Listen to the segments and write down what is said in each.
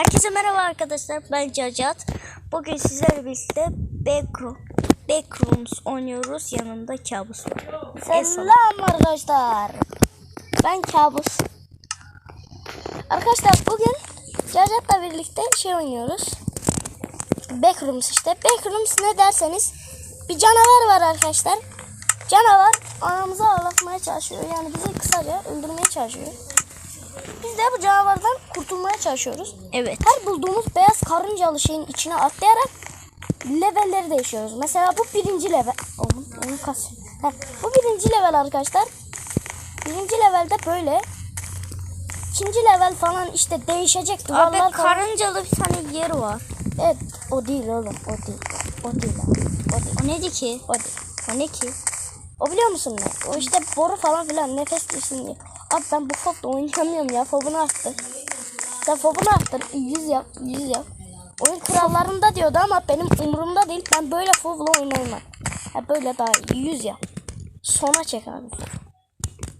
Herkese merhaba arkadaşlar. Ben Cacat. Bugün sizlerle birlikte Backroom, Backrooms oynuyoruz. Yanımda kabus var. Selam arkadaşlar. Ben Kabus. Arkadaşlar bugün Cacat'la birlikte şey oynuyoruz. Backrooms işte. Backrooms ne derseniz bir canavar var arkadaşlar. Canavar anamızı ağlatmaya çalışıyor. Yani bizi kısaca öldürmeye çalışıyor. Biz de bu canavardan kurtulmaya çalışıyoruz. Evet. Her bulduğumuz beyaz karıncalı şeyin içine atlayarak levelleri değişiyoruz. Mesela bu birinci level. Oğlum, onu. Heh, bu birinci level arkadaşlar. Birinci levelde böyle. İkinci level falan işte değişecek duvarlar Abi karıncalı bir tane yer var. Evet o değil oğlum o değil. O değil abi. O değil. O neydi ki? O değil. O ne ki? O biliyor musun ne? O işte boru falan filan nefes girsin diye. Abi ben bu fobla oynayamıyorum ya. Fobunu arttır. Sen fobunu arttır. Yüz yap. Yüz yap. Oyun kurallarında diyordu ama benim umurumda değil. Ben böyle fobla oynayamam. Ha böyle daha iyi. Yüz yap. Sona çek abi.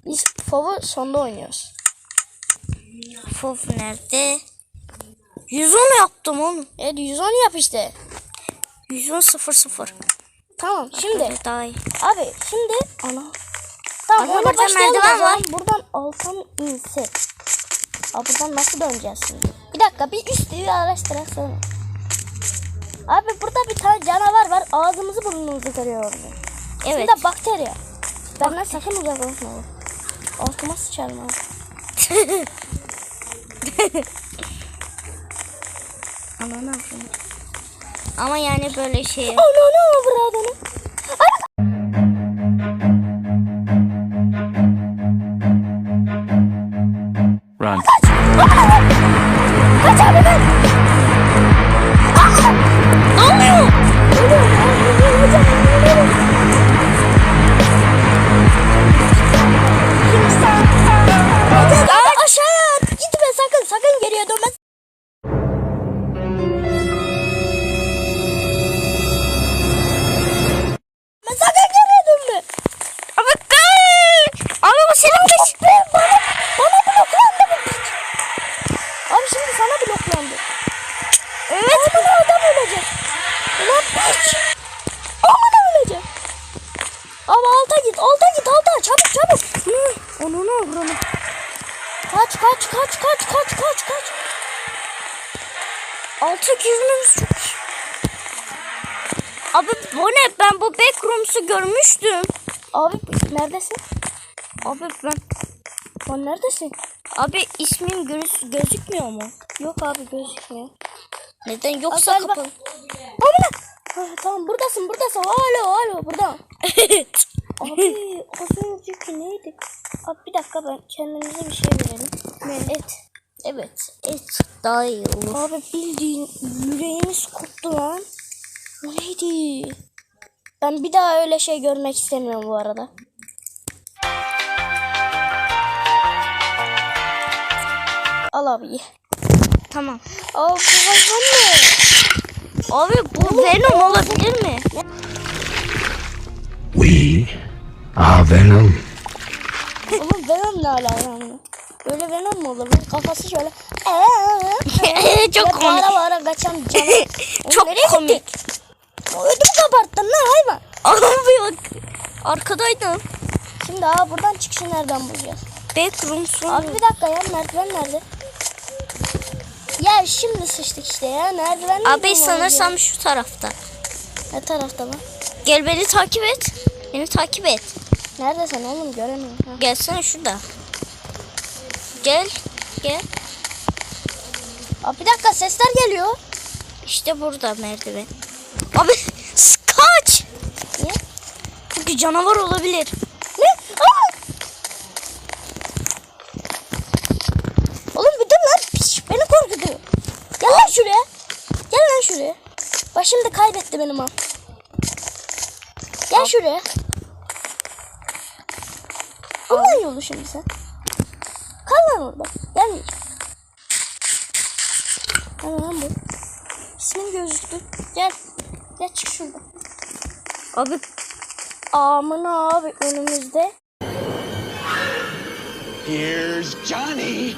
Biz fobu sonda oynuyoruz. Fof nerede? 110 yaptım onu. Evet 110 yap işte. 110 0 0. Tamam şimdi. Daha iyi. Abi şimdi ana. Tamam oyuna başlayalım merdiven var. Buradan alta mı inse? Abi buradan nasıl döneceğiz şimdi? Bir dakika bir üstü araştırak sonra. Abi burada bir tane canavar var. Ağzımızı burnumuzu kırıyor orada. Evet. Bir de bakteri. Benden sakın uzaklaşma. oğlum. Altıma sıçarım abi. Ananı. Ama yani böyle şey. Ana ne avradını. Çabuk Onu ne vuranı. Kaç kaç kaç kaç kaç kaç kaç. Altı yüzümüz çok Abi bu ne? Ben bu backrooms'u görmüştüm. Abi neredesin? Abi ben... Lan neredesin? Abi ismim göz, gözükmüyor mu? Yok abi gözükmüyor. Neden? Yoksa kapalı. Amına. Ha, tamam buradasın buradasın. Alo alo burada. Abi az önceki neydi? Abi bir dakika ben kendimize bir şey verelim. Ne? Et. evet. Et daha iyi olur. Abi bildiğin yüreğimiz koptu lan. O neydi? Ben bir daha öyle şey görmek istemiyorum bu arada. Al abi. Tamam. Abi bu hayvan ne? Abi bu Venom olabilir mi? Are Venom. Oğlum Venom ne alakalı? Böyle Venom mu olur? Kafası şöyle. Çok komik. Bağıra bağıra kaçan. Oğlum Çok komik. Ödümü kabarttın lan hayvan. Abi bak. Arkadaydım. Şimdi abi buradan çıkışı nereden bulacağız? Backrooms'un. Abi bir dakika ya merdiven nerede? Ya şimdi sıçtık işte ya merdiven nerede Abi sanırsam şu tarafta. Ne tarafta lan? Gel beni takip et. Beni takip et. Nerede sen oğlum göremiyorum. Ha. Gelsene şurada. Gel. Gel. Abi bir dakika sesler geliyor. İşte burada merdiven. Abi kaç. Niye? Çünkü canavar olabilir. Ne? Aa! Oğlum bir dur lan. Piş, beni korkutuyor. Gel lan şuraya. Gel lan şuraya. Bak şimdi kaybetti benim al. Gel şuraya. Buradan yolu şimdi sen. Kal lan orada. Gelmeyeceğim. Gel lan bu. İsmin gözüktü. Gel. Gel çık şuradan. Abi Amına abi önümüzde. Here's Johnny.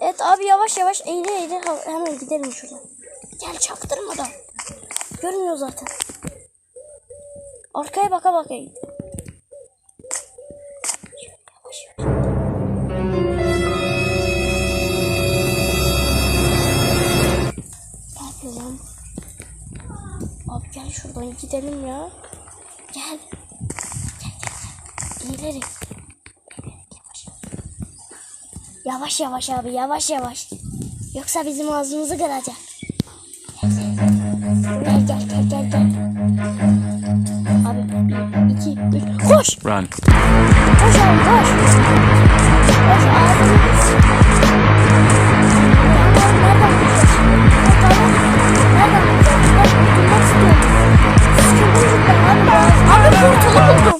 Evet abi yavaş yavaş eğri eğri hemen gidelim şuradan. Gel çaktırmadan. Görmüyor zaten. Arkaya baka baka git. Abi gel şuradan gidelim ya. Gel. Gel gel gel. İleri. Yavaş yavaş abi yavaş yavaş. Yoksa bizim ağzımızı kıracak. Gel gel gel gel gel. Koş. Run. Koş abi koş. Koş ağzını nereden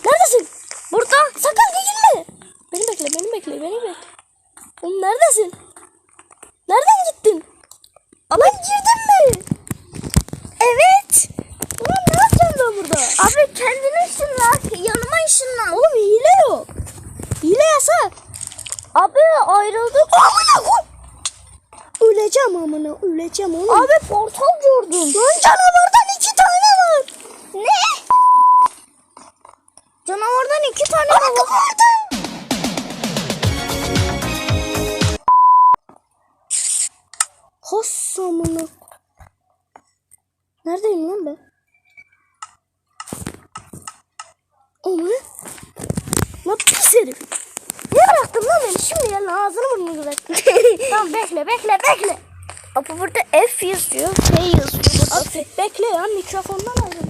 amına öleceğim oğlum. Abi portal gördüm. Lan canavardan iki tane var. Ne? Canavardan iki tane mi var? Hoş amına. Neredeyim lan ben? Ne? Lan pis herif. Ne bıraktın lan beni? Şimdi ya ağzını burnunu bıraktın. tamam bekle bekle bekle. Abi burada F yazıyor. F yazıyor. Burada. Abi bekle ya mikrofondan ayrıl.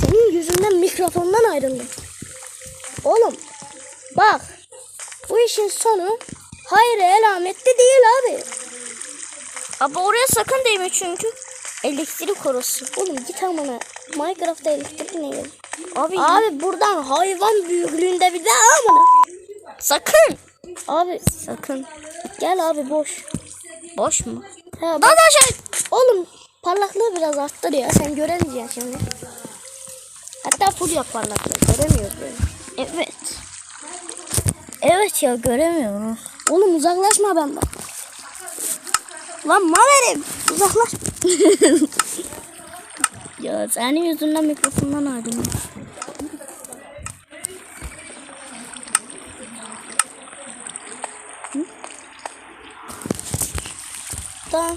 Senin yüzünden mikrofondan ayrıldım. Oğlum bak bu işin sonu hayır alametli değil abi. Abi oraya sakın değme çünkü. Elektrik orası. Oğlum git amına. Minecraft'ta elektrik ne? Abi, Abi buradan hayvan büyüklüğünde bir de amına. Sakın. Abi Sakın. gel abi boş. Boş mu? Ha, Lan aşağı. Oğlum parlaklığı biraz arttır ya. Sen göremeyeceksin şimdi. Hatta full yap parlaklığı. Göremiyoruz böyle. Evet. Evet ya göremiyorum. Oğlum uzaklaşma benden. Lan maverim. Uzaklaş. Ya senin yüzünden mikrofondan ayrıldım. Tamam.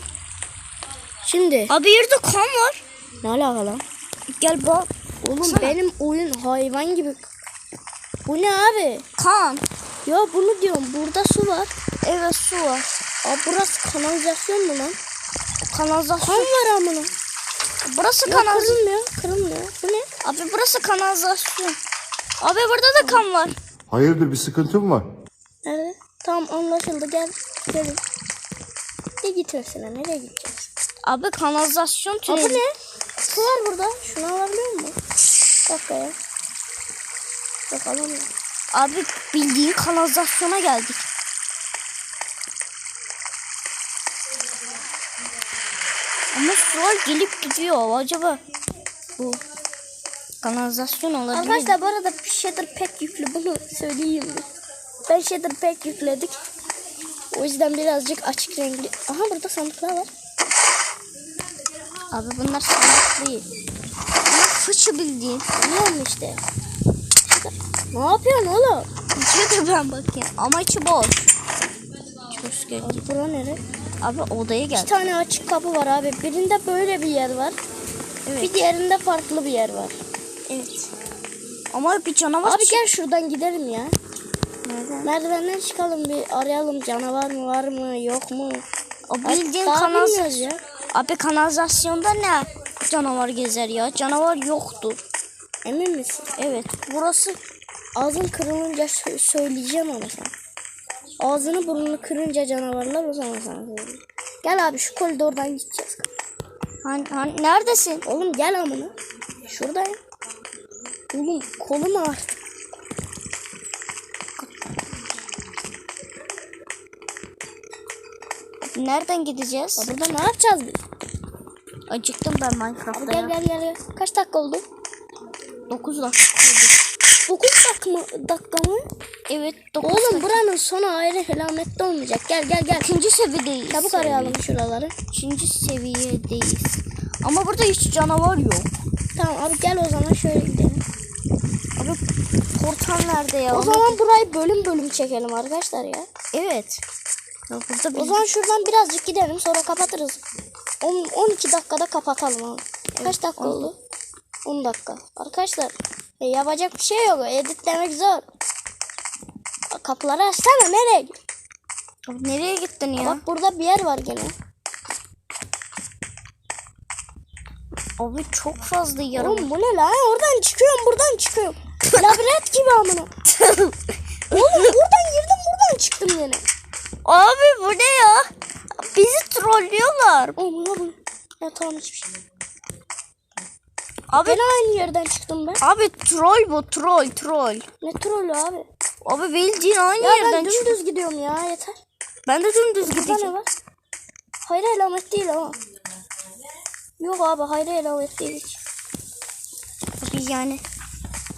Şimdi Abi yerde kan var. ne alaka lan? Gel bak. Oğlum Sana. benim oyun hayvan gibi. Bu ne abi? Kan. Ya bunu diyorum. Burada su var. Evet su var. Abi burası kanalizasyon mu lan? Kan Kanalizasyon. var amına. Burası Ya kanalizasyon. kırılmıyor. Kırılmıyor. Bu ne? Abi burası kanalizasyon. Abi burada da kan var. Hayırdır bir sıkıntın var? Nerede? Tamam anlaşıldı. Gel. Gelin. Ne gitmesine? Nereye gideceğiz? Abi kanalizasyon Abi tüneli. ne? Su var burada. Şunu alabiliyor musun? Bir dakika ya. Yok alamıyorum. Abi bildiğin kanalizasyona geldik. Ama sular gelip gidiyor. Acaba bu kanalizasyon olabilir? Arkadaşlar bu arada shader pack yüklü bunu söyleyeyim? Ben shader pack yükledik. O yüzden birazcık açık renkli. Aha burada sandıklar var. Abi bunlar sanat değil. Bunlar fıçı bildiğin. Biliyorum işte. Ne yapıyorsun oğlum? İçine de ben bakayım. Ama içi boş. Çok gel. Abi bura nere? Abi odaya gel. İki tane açık kapı var abi. Birinde böyle bir yer var. Evet. Bir diğerinde farklı bir yer var. Evet. Ama bir canavar Abi gel şuradan gidelim ya. Nereden? Merdivenden çıkalım bir arayalım. Canavar mı var mı yok mu? O bildiğin bilmiyoruz ya. Abi kanalizasyonda ne canavar gezer ya? Canavar yoktur. Emin misin? Evet. Burası Ağzın kırılınca sö- söyleyeceğim ama sen. Ağzını burnunu kırınca canavarlar o zaman sana söyleyeyim. Gel abi şu koridordan gideceğiz. hani, hani neredesin? Oğlum gel amına. Şuradayım. Oğlum kolum ağrıdı. Nereden gideceğiz? Ya Burada ne yapacağız biz? Acıktım ben Minecraft'ta Gel ya. gel gel gel. Kaç dakika oldu? 9 dakika oldu. 9 dakika mı? Dakika mı? Evet 9 Oğlum buranın sonu ayrı alametli olmayacak. Gel gel gel. ikinci seviyedeyiz. Çabuk arayalım şuraları. İkinci seviyedeyiz. Ama burada hiç canavar yok. Tamam abi gel o zaman şöyle gidelim. Abi portal nerede ya? O zaman burayı bölüm bölüm çekelim arkadaşlar ya. evet. Bir... O zaman şuradan birazcık gidelim sonra kapatırız. 10, 12 dakikada kapatalım abi. Kaç dakika oldu? 10 dakika. Arkadaşlar e, yapacak bir şey yok. Editlemek zor. Kapıları açsana nereye? Abi nereye gittin ya? Bak burada bir yer var gene. Abi çok fazla yara. Oğlum bu ne lan? Oradan çıkıyorum buradan çıkıyorum. Labirent gibi amına. Oğlum buradan girdim buradan çıktım yine. Abi bu ne ya? Bizi trollüyorlar. Oğlum ya bu. Ya tamam hiçbir şey. Abi Ben aynı yerden çıktım ben. abi troll bu troll troll. Ne trollü abi. Abi bildiğin aynı Ya ben yerden çık. dümdüz gidiyorum ya yeter. Ben de dümdüz Burada ne gideceğim. var? Hayır elamet değil ama. Yok abi hayır elamet değil hiç. Abi yani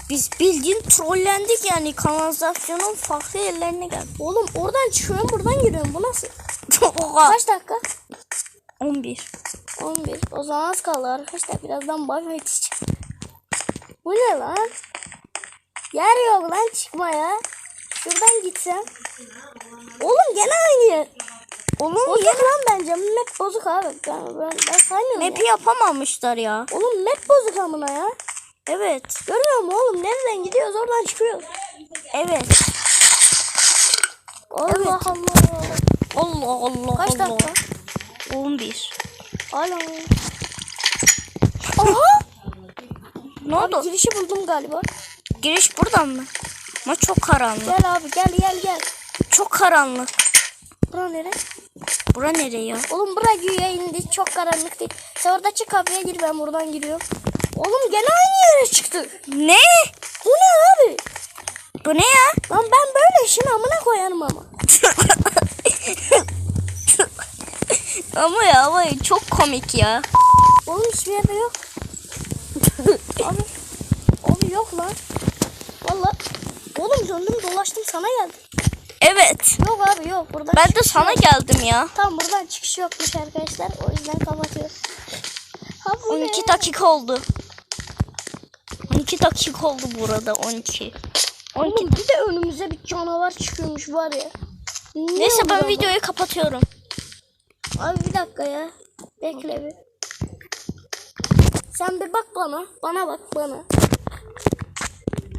biz bildiğin trollendik yani kanalizasyonun farklı yerlerine geldik. Oğlum oradan çıkıyorum buradan giriyorum. Bu nasıl? Kaç dakika? 11. 11. O zaman az kaldı arkadaşlar. Birazdan bay yetişeceğim. Bu ne lan? Yer yok lan çıkmaya. Şuradan gitsem. Oğlum gene aynı yer. Oğlum Bozuk lan bence. Map bozuk abi. Ben, ben, ben saymıyorum map'i ya. yapamamışlar ya. Oğlum map bozuk amına ya. Evet. Görmüyor musun oğlum? Nereden gidiyoruz oradan çıkıyoruz. Evet. Allah Allah. Allah Allah Kaç Allah. dakika? 11. Hala. Ne Abi oldu? girişi buldum galiba. Giriş buradan mı? Ama çok karanlık. Gel abi gel gel gel. Çok karanlık. Bura nere? Bura nereye ya? Oğlum bura güya indi. Çok karanlık değil. Sen orada çık kapıya gir ben buradan giriyorum. Oğlum gene aynı yere çıktı. Ne? Bu ne abi? Bu ne ya? Lan ben böyle işin amına koyarım ama. ama ya ama çok komik ya. Oğlum hiçbir yerde yok. abi. Abi yok lan. Valla. Oğlum döndüm dolaştım sana geldim. Evet. Yok abi yok. Buradan Ben de sana yok. geldim ya. Tam buradan çıkış yokmuş arkadaşlar. O yüzden kapatıyorum. Ha bu 12 ne? dakika oldu. 12 dakika oldu burada 12. 12. Oğlum bir de önümüze bir canavar çıkıyormuş var ya. Ne Neyse ben oldu videoyu kapatıyorum. ama? Abi bir dakika ya. Bekle bir. Sen bir bak bana. Bana bak bana.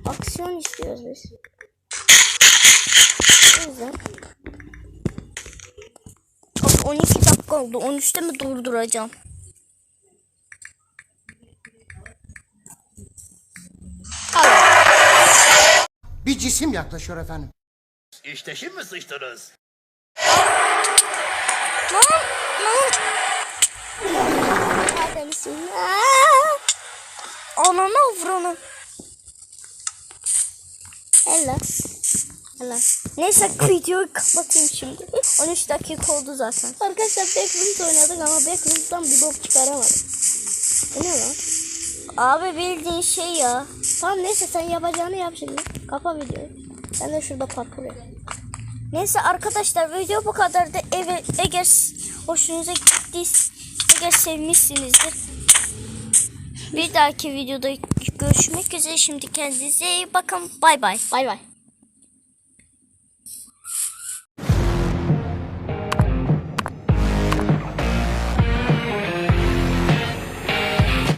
Aksiyon istiyoruz biz. O yüzden. Abi 12 dakika oldu. 13'te mi durduracağım? Bir cisim yaklaşıyor efendim. İşte şimdi sıçtınız. Neredesin? Aa! Ananı avranı. Helal. Helal. Neyse videoyu kapatayım şimdi. 13 dakika oldu zaten. Arkadaşlar Backrooms oynadık ama Backrooms'tan bir bok çıkaramadık. Ne lan? Abi bildiğin şey ya. Tamam neyse sen yapacağını yap şimdi. Kapa videoyu. Ben de şurada parkur yap. Neyse arkadaşlar video bu kadar da eğer, eğer hoşunuza gittiyse eğer sevmişsinizdir. Bir dahaki videoda görüşmek üzere. Şimdi kendinize iyi bakın. Bay bay. Bay bay.